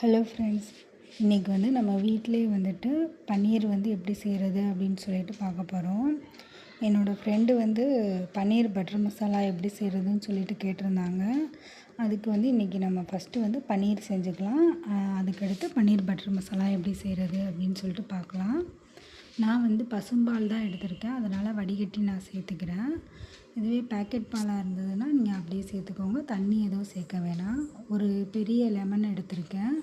Hello friends இன்றைக்கி வந்து நம்ம வீட்டிலே வந்துட்டு பன்னீர் வந்து எப்படி செய்கிறது அப்படின்னு சொல்லிட்டு பார்க்க போகிறோம் என்னோடய ஃப்ரெண்டு வந்து பன்னீர் பட்டர் மசாலா எப்படி செய்கிறதுன்னு சொல்லிட்டு கேட்டிருந்தாங்க. அதுக்கு வந்து இன்றைக்கி நம்ம ஃபஸ்ட்டு வந்து பன்னீர் செஞ்சுக்கலாம். அதுக்கடுத்து பன்னீர் பட்டர் மசாலா எப்படி செய்கிறது அப்படின்னு சொல்லிட்டு பார்க்கலாம். நான் வந்து பசும்பால் தான் எடுத்திருக்கேன். அதனால் வடிகட்டி நான் சேர்த்துக்கிறேன். இதுவே பேக்கெட் பாலாக இருந்ததுன்னா நீங்கள் அப்படியே சேர்த்துக்கோங்க. தண்ணி எதுவும் சேர்க்க வேணாம். ஒரு பெரிய லெமன் எடுத்திருக்கேன்.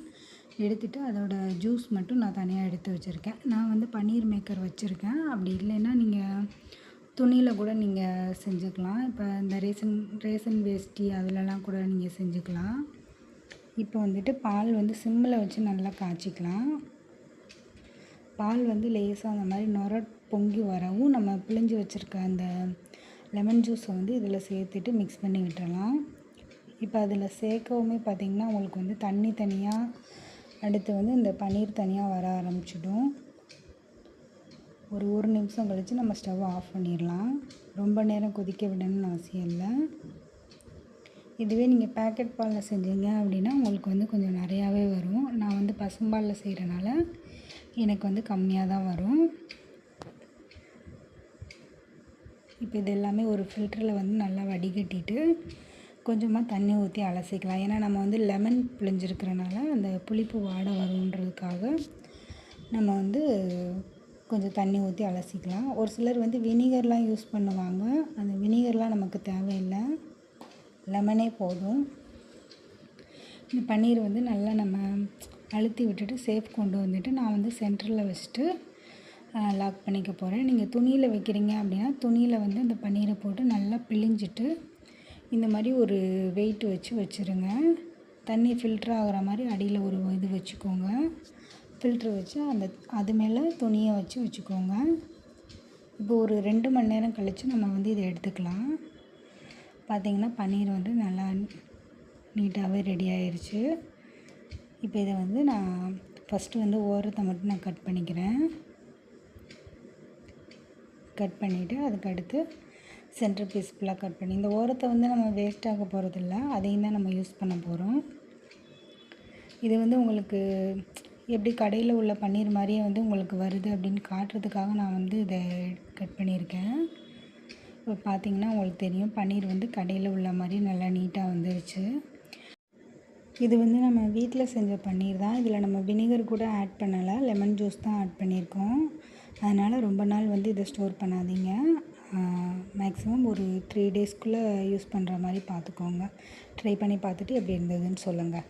எடுத்துகிட்டு அதோட ஜூஸ் மட்டும் நான் தனியாக எடுத்து வச்சுருக்கேன். நான் வந்து பன்னீர் மேக்கர் வச்சுருக்கேன். அப்படி இல்லைன்னா நீங்கள் துணியில் கூட நீங்கள் செஞ்சுக்கலாம். இப்போ இந்த ரேசன் ரேசன் வேஷ்டி அதிலலாம் கூட நீங்கள் செஞ்சுக்கலாம். இப்போ வந்துட்டு பால் வந்து சிம்மில் வச்சு நல்லா காய்ச்சிக்கலாம். பால் வந்து லேசாக அந்த மாதிரி நொர பொங்கி வரவும் நம்ம பிழிஞ்சு வச்சுருக்க அந்த லெமன் ஜூஸை வந்து இதில் சேர்த்துட்டு மிக்ஸ் பண்ணி விட்டுறலாம். இப்போ அதில் சேர்க்கவுமே பார்த்திங்கன்னா உங்களுக்கு வந்து தண்ணி தனியாக அடுத்து வந்து இந்த பன்னீர் தனியாக வர ஆரம்பிச்சிடும். ஒரு ஒரு நிமிஷம் கழித்து நம்ம ஸ்டவ் ஆஃப் பண்ணிடலாம். ரொம்ப நேரம் கொதிக்க விடணும்னு அவசியம் இல்லை. இதுவே நீங்கள் பேக்கெட் பாலில் செஞ்சீங்க அப்படின்னா உங்களுக்கு வந்து கொஞ்சம் நிறையாவே வரும். நான் வந்து பசும்பாலில் செய்கிறனால எனக்கு வந்து கம்மியாக தான் வரும். இப்போ இது எல்லாமே ஒரு ஃபில்டரில் வந்து நல்லா வடிகட்டிட்டு கொஞ்சமாக தண்ணி ஊற்றி அலசிக்கலாம். ஏன்னா நம்ம வந்து லெமன் புழிஞ்சிருக்கிறனால அந்த புளிப்பு வாடை வருன்றதுக்காக நம்ம வந்து கொஞ்சம் தண்ணி ஊற்றி அலசிக்கலாம். ஒரு சிலர் வந்து வினிகர்லாம் யூஸ் பண்ணுவாங்க. அந்த வினிகர்லாம் நமக்கு தேவையில்லை. லெமனே போதும். இந்த பன்னீர் வந்து நல்லா நம்ம அழுத்தி விட்டுட்டு சேஃப் கொண்டு வந்துட்டு நான் வந்து சென்டரில் வச்சுட்டு லாக் பண்ணிக்க போகிறேன் நீங்கள் துணியில் வைக்கிறீங்க அப்படின்னா துணியில் வந்து அந்த பன்னீரை போட்டு நல்லா பிழிஞ்சிட்டு இந்த மாதிரி ஒரு வெயிட் வச்சு வச்சுருங்க. தண்ணி ஃபில்ட்ரு ஆகிற மாதிரி அடியில் ஒரு இது வச்சுக்கோங்க. ஃபில்ட்ரு வச்சு அந்த அது மேலே துணியை வச்சு வச்சுக்கோங்க. இப்போ ஒரு ரெண்டு மணி நேரம் கழித்து நம்ம வந்து இதை எடுத்துக்கலாம். பார்த்திங்கன்னா பன்னீர் வந்து நல்லா நீட்டாகவே ரெடி ஆயிடுச்சு இப்போ இதை வந்து நான் ஃபஸ்ட்டு வந்து ஓரத்தை மட்டும் நான் கட் பண்ணிக்கிறேன். கட் பண்ணிவிட்டு அதுக்கு அடுத்து சென்டர் பீஸ் ஃபுல்லாக கட் பண்ணி இந்த ஓரத்தை வந்து நம்ம வேஸ்ட்டாக போகிறதில்ல அதையும் தான் நம்ம யூஸ் பண்ண போகிறோம் இது வந்து உங்களுக்கு எப்படி கடையில் உள்ள பன்னீர் மாதிரியே வந்து உங்களுக்கு வருது அப்படின்னு காட்டுறதுக்காக நான் வந்து இதை கட் பண்ணியிருக்கேன். இப்போ பார்த்தீங்கன்னா உங்களுக்கு தெரியும் பன்னீர் வந்து கடையில் உள்ள மாதிரி நல்லா நீட்டாக வந்துருச்சு. இது வந்து நம்ம வீட்டில் செஞ்ச பன்னீர் தான். இதில் நம்ம வினிகர் கூட ஆட் பண்ணலை. லெமன் ஜூஸ் தான் ஆட் பண்ணியிருக்கோம். அதனால் ரொம்ப நாள் வந்து இதை ஸ்டோர் பண்ணாதீங்க. மேக்ஸிமம் ஒரு த்ரீ டேஸ்க்குள்ளே யூஸ் பண்ணுற மாதிரி பார்த்துக்கோங்க. ட்ரை பண்ணி பார்த்துட்டு எப்படி இருந்ததுன்னு சொல்லுங்கள்